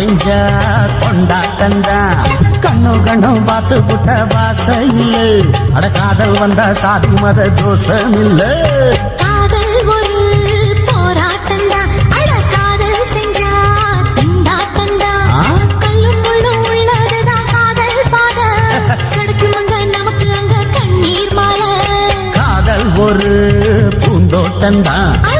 செஞ்ச கொண்டாட்டம்தான். கண்ணு கண்ணு பார்த்து புட்ட வாசையில் அட காதல் வந்தா சாதி மத தோஷம் இல்லை காதல் ஒரு போராட்டம்தான். அட காதல் செஞ்சா திண்டாட்டம்தான் ஆ? கல்லும் முள்ளும் உள்ளதுதான் காதல் பாத. கிடைக்கும் அங்க நமக்கு அங்க கண்ணீர் மாலை. காதல் ஒரு பூந்தோட்டம்தான். அட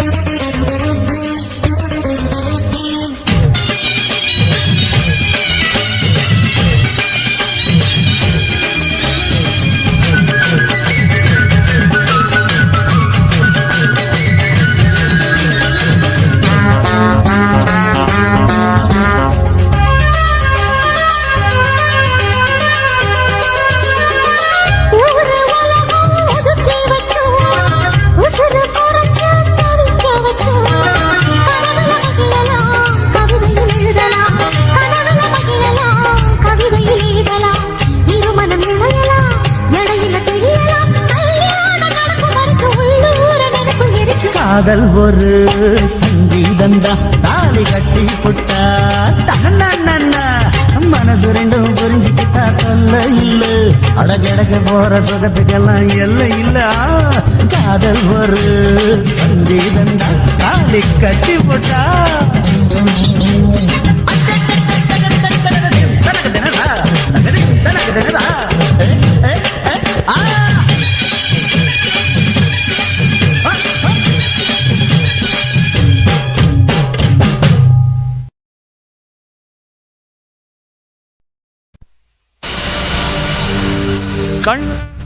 அடகடக போற சுகத்துக்கெல்லாம் எல்லை இல்ல காதல் ஒரு சங்கீதந்தா தாலி கட்டி போட்டா தனக்கு தினதா 当然。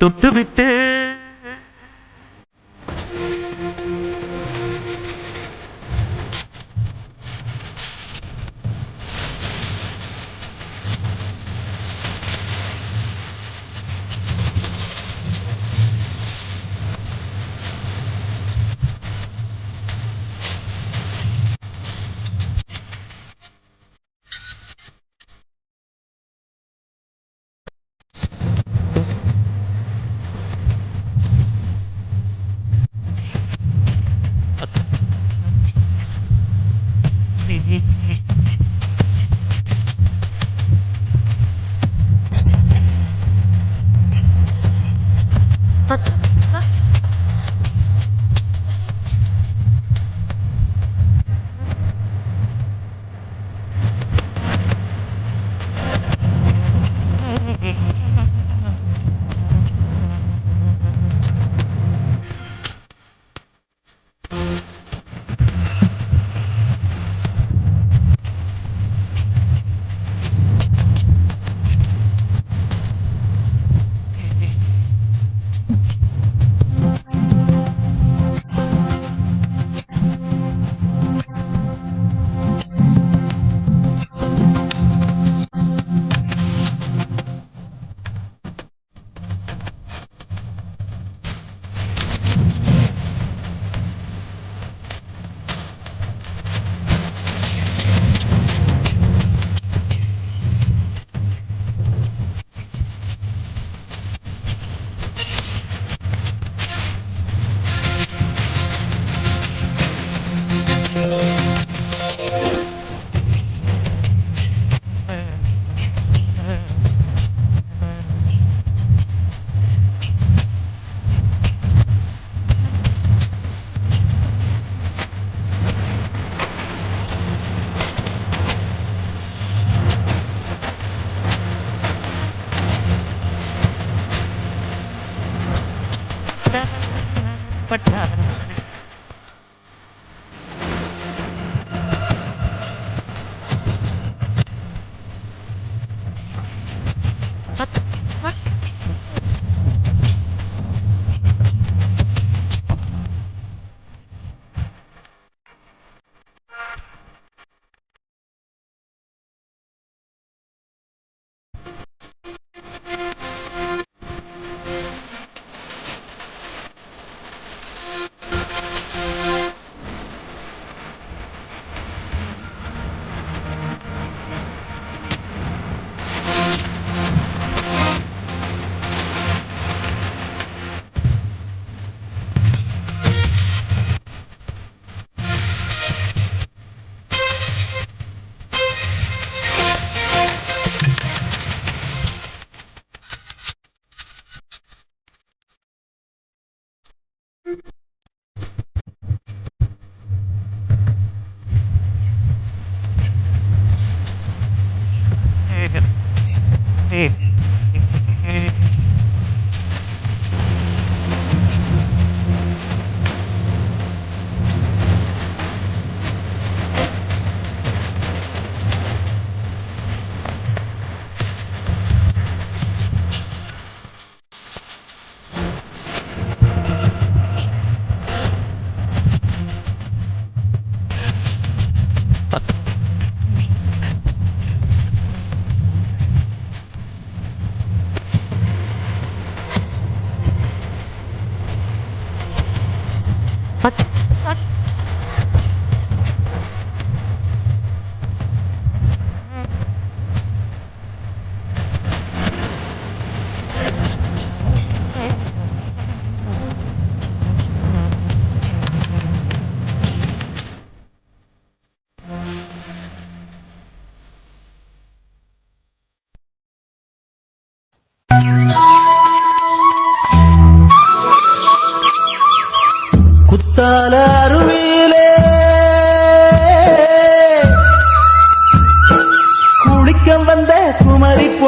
தொட்டுவிட்டு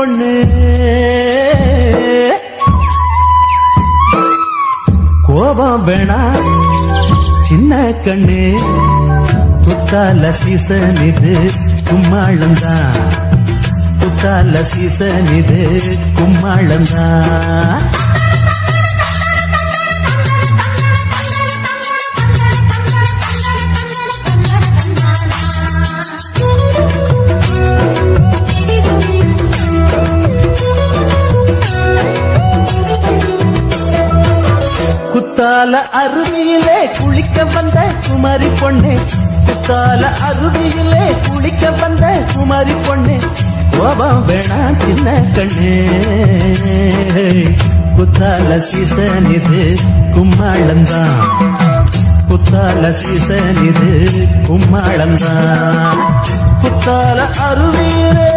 பொண்ணு கோபம் வேணா சின்ன கண்ணு. குத்தால சீசன் இது கும்மாளந்தான் குத்தால சீசன் இது கும்மாளந்தான் அருவியிலே குளிக்க வந்த குமரி பொண்ணு. குத்தால அருவியிலே குளிக்க வந்த குமரி பொண்ணு. கோபம் வேணாம் சின்ன கண்ணு. குத்தால சீசன் இது கும்மாளந்தான் குத்தால சீசன் இது கும்மாளந்தான் குத்தால அருவியிலே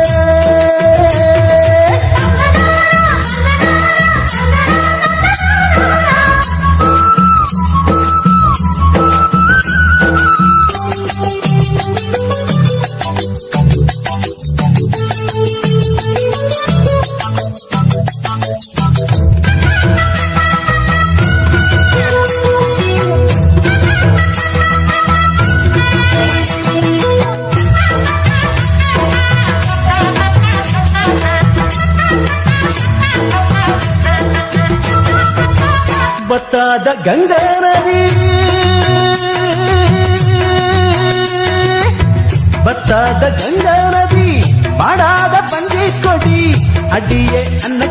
கங்கை நதி. பத்தாத கங்கை நதி பாடாத பஞ்சை கொடி அடியே அன்னை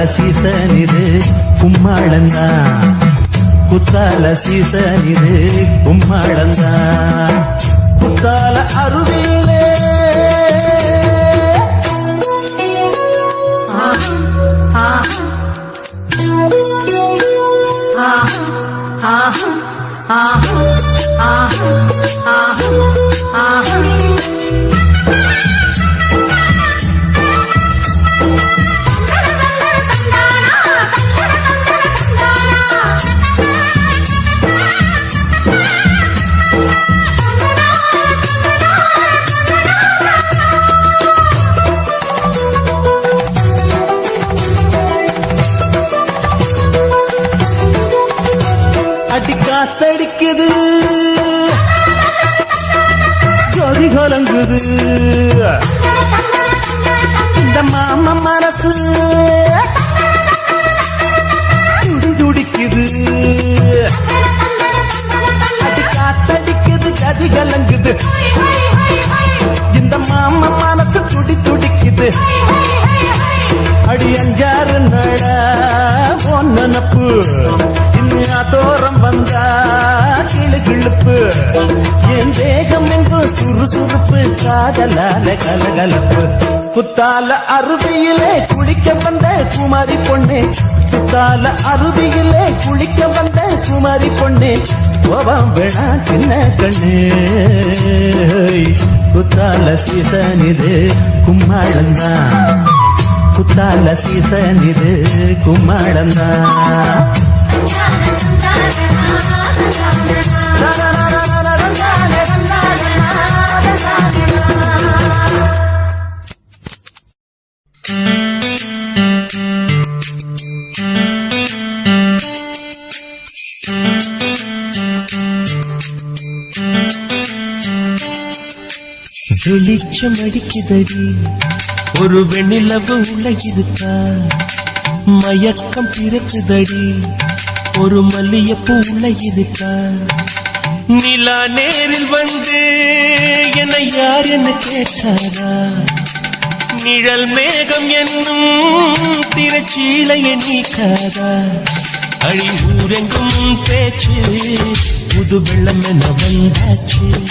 குத்தால சீசன் இது கும்மாளந்தா. குத்தால சீசன் இது கும்மாளந்தா. குத்தால அருவியிலே என் தேகம் என்று சுறுசுறுப்பு காதலால கலகலப்பு. புத்தால அருவியிலே குளிக்க வந்த குமாரி பொண்ணு. புத்தால அருவியிலே குளிக்க வந்த குமாரி பொண்ணு. கோபம் வேணா சின்ன கண்ணு. குத்தால சீசன் இது கும்மாளந்தான் குத்தால சீசன் இது கும்மாளந்தான் வெளிச்சம் அடிக்குதடி. ஒரு வெண்ணிலவு உலகிருக்கா? மயக்கம் பிறக்குதடி. ஒரு மல்லியப்பூ உலகிருக்கா? நிலா நேரில் வந்து என்னை யார் என்ன கேட்டாரா? நிழல் மேகம் என்னும் திரச்சீலையை நீக்காதா அழி ஊரெங்கும் பேச்சு புது வெள்ளம் என வந்தாச்சு?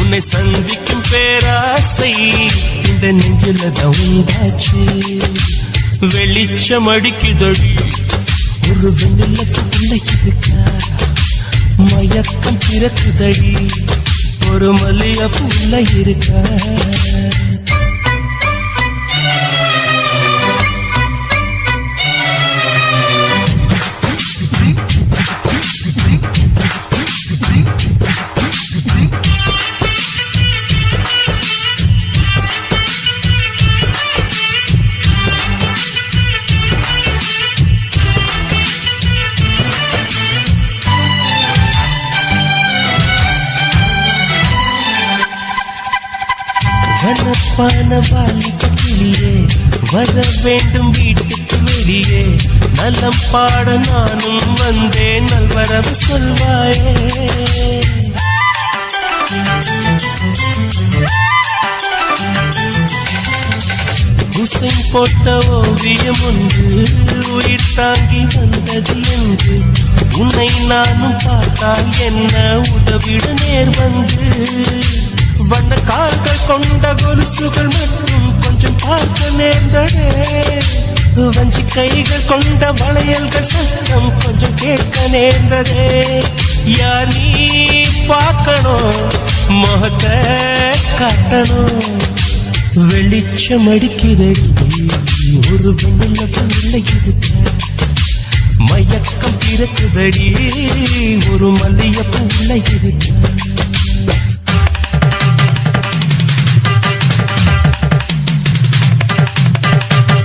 உன்னை சந்திக்கும் பேராசை. இந்த நெஞ்சில தான் வெளிச்சம் அடிக்குதடி. ஒரு வெண்ணிலத்துக்குள்ள இருக்கா மயக்கம் பிறக்குதடி. ஒரு மல்லியப்புள்ள இருக்கா. வனப்பான வாலிப கிளியே வர வேண்டும் வீட்டுக்கு வெளியே. நலம் பாட நானும் வந்தேன் நல்வரவு சொல்வாயே. குசை போட்ட ஓவியம் ஒன்று உயிர் தாங்கி வந்தது என்று. உன்னை நானும் பார்த்தால் என்ன உதவிட நேர் வந்து? வண்ண கால்கள் கொண்ட கொலுசுகள் மட்டும் கொஞ்சம் பார்க்க நேர்ந்ததே. வஞ்சி கைகள் கொண்ட வளையல்கள் சத்தம் கொஞ்சம் கேட்க நேர்ந்ததே. யார் நீ பார்க்கணும்? முகத்தை காட்டணும். வெளிச்சம் அடிக்குதடி ஒரு வெண்ணில வெள்ளை மயக்கம் பிறக்குதடி. ஒரு மல்லியப்பூ உள்ள இருக்க.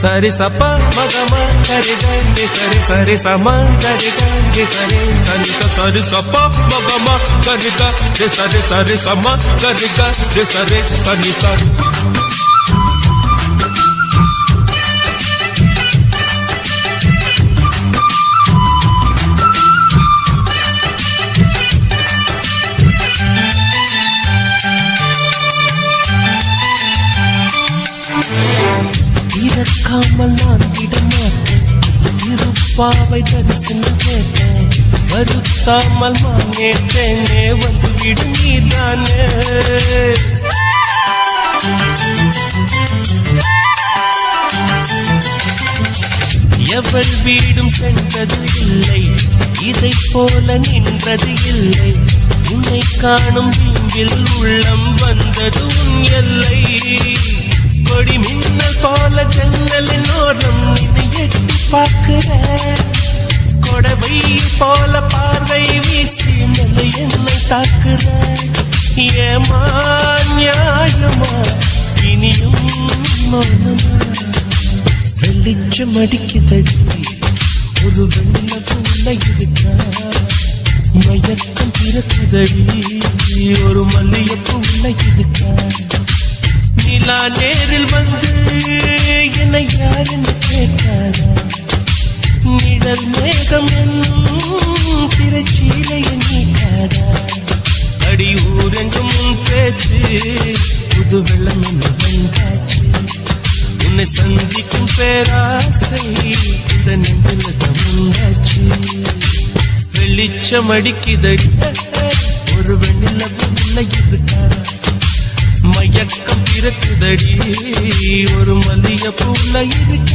சரி சப்ப மகம சரி கண்டி சரி சரி சம சரி கண்டி சரி சரி ச சரி சப்ப மகம சரி கண்டி சரி சரி சம சரி கண்டி சரி சரி சரி இறக்காமல் நான் விடமாட்டேன். இருப்பாவை தரிசனம் கேட்டேன். வருத்தாமல் மாங்கேட்டேனே வந்து விடு நீதானே. எவள் வீடும் சென்றது இல்லை இதை போல நின்றது இல்லை. உன்னை காணும் விம்பில் உள்ளம் வந்தது உன் எல்லை. கொடி மின்னல் போல ஜன்னலின் ஓரம் நினை எட்டி பார்க்கிற கொடவை போல பார்வை வீசி மெல்ல என்னை தாக்குற ஏமா நியாயமா? இனியும் மௌனமா? வெளிச்சம் அடிக்குதடி ஒரு வெள்ள உள்ள இருக்கா? மயக்கம் பிறக்குதடி ஒரு மல்லியப்பு உள்ள இருக்கா? நிலா நேரில் வந்து என்னை யார் என்று கேட்காதா நிழல் மேகம் என்னும் திரைச்சீலை நீட்டாரா? அடி ஊரெங்கும் உன் பேச்சு புது வெள்ளம் என்ன வந்தாச்சு? உன்னை சந்திக்கும் பேராசை இந்த நெஞ்சில் தமிழ்ந்தாச்சு வெளிச்சம் அடிக்குதடி ஒரு வெண்ணில உள்ள இருக்கா மயக்கம் இருக்குதடி ஒரு மல்லிய பூல இருக்க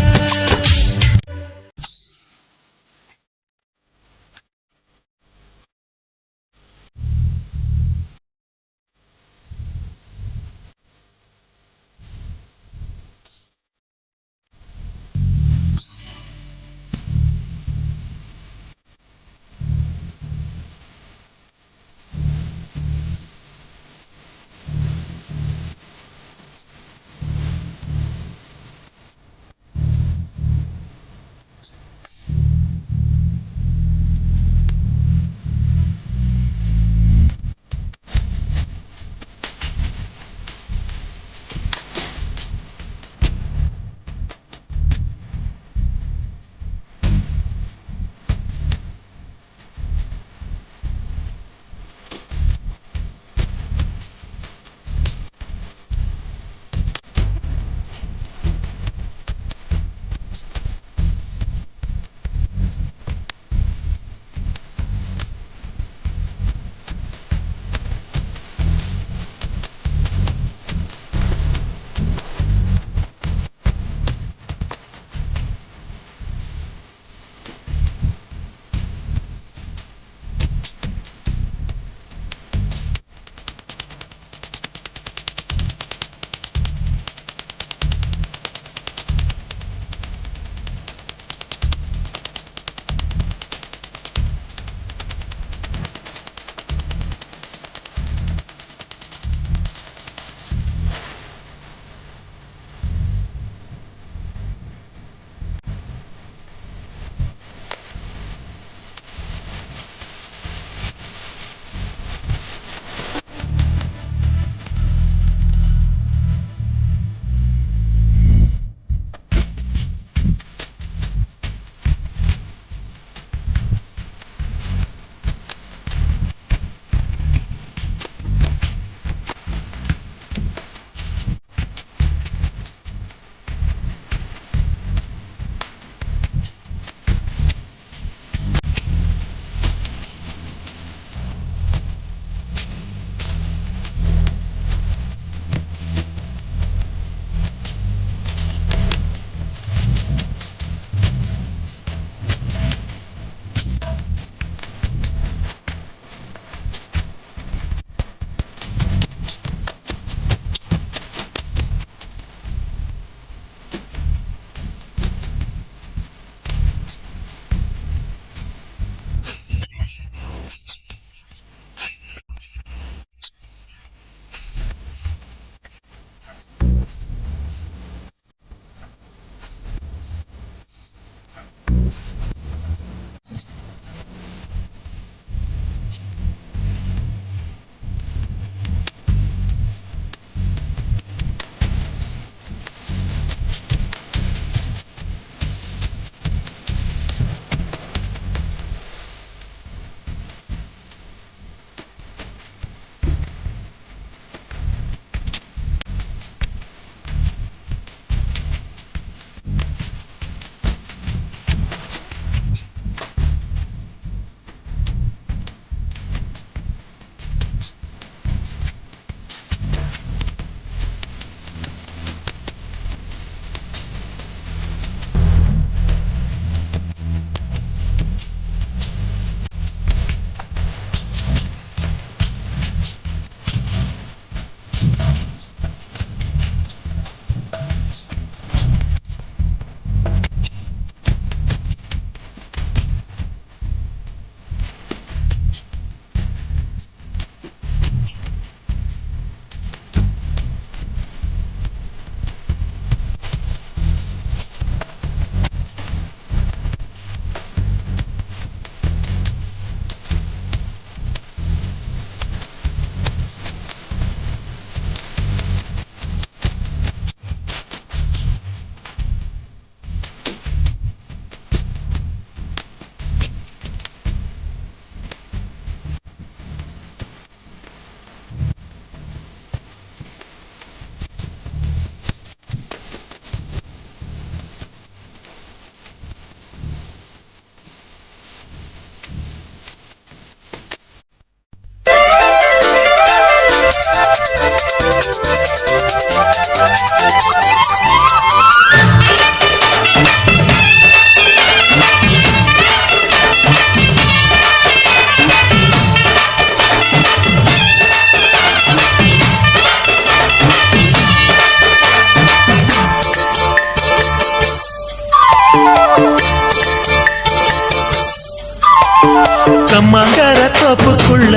கம்மாங்கார தோப்புக்குள்ள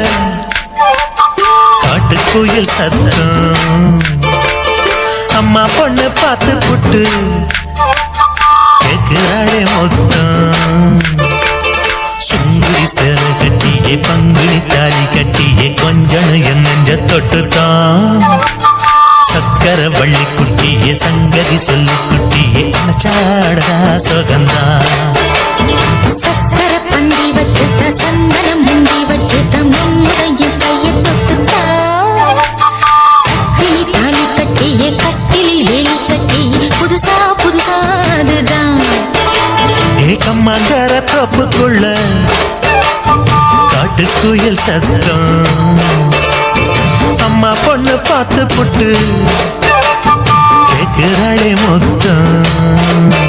காட்டுக்குயில் சத்தம். அம்மா பொண்ணு பார்த்து புட்டு. கேட்கிறாளே மொத்தம். சுங்குடி சேல கட்டியே பங்குனி தாலி கட்டியே கொஞ்சம் என் நெஞ்ச தொட்டுத்தான். சக்கர வள்ளி குட்டியே சங்கதி சொல்லி குட்டியே அச்சாடா சுகந்தான் சக்கர பந்தி வச்சுட்ட சந்தனம் முந்தி வச்சுட்ட முன்முறையில் கையை தொட்டுத்தா கட்டிலி தாலி கட்டியே கட்டிலில் வேலி கட்டியே புதுசா புதுசா அதுதான். ஏகம்மாங்கார தோப்புக்குள்ள காட்டுக்குயில் சத்தம் அம்மா பொண்ணு பார்த்து புட்டு கேட்கிறாளே மொத்தம்.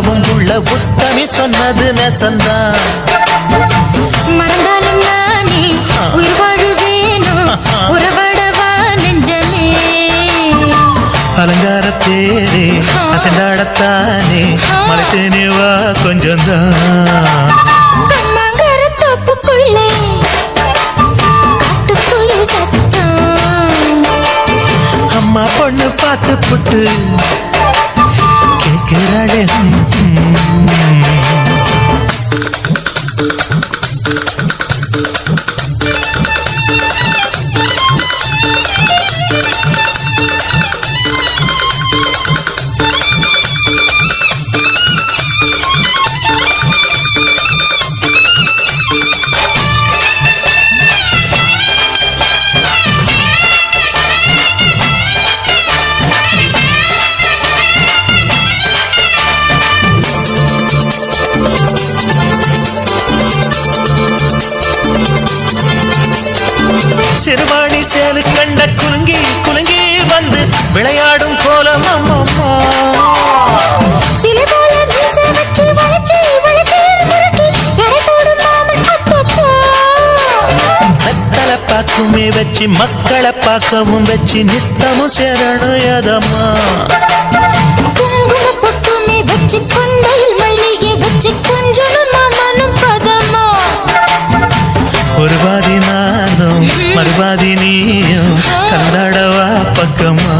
எப்பவும் உள்ள உத்தமி சொன்னது நெசந்தான். மறந்தாலும் நானே உயிர் வாழுவேனோ? உறவடவா நெஞ்சமே? அலங்கார தேரே அசண்டாடத்தானே மலைத்தேனே வா கொஞ்சம் தான் அம்மா பொண்ணு பார்த்து புட்டு கேட்கிறாளே வச்சு மக்களை பார்க்கவும் வச்சு நித்தமும் சேரணும் யதம்மா குங்கும பொட்டுமே வச்சு கொண்டையில் மல்லிகை வச்சு கொஞ்சனும் மாமனும் பதமா. ஒரு பாதி நானும் மறுபாதி நீயும் கந்தாடவா பக்கமா.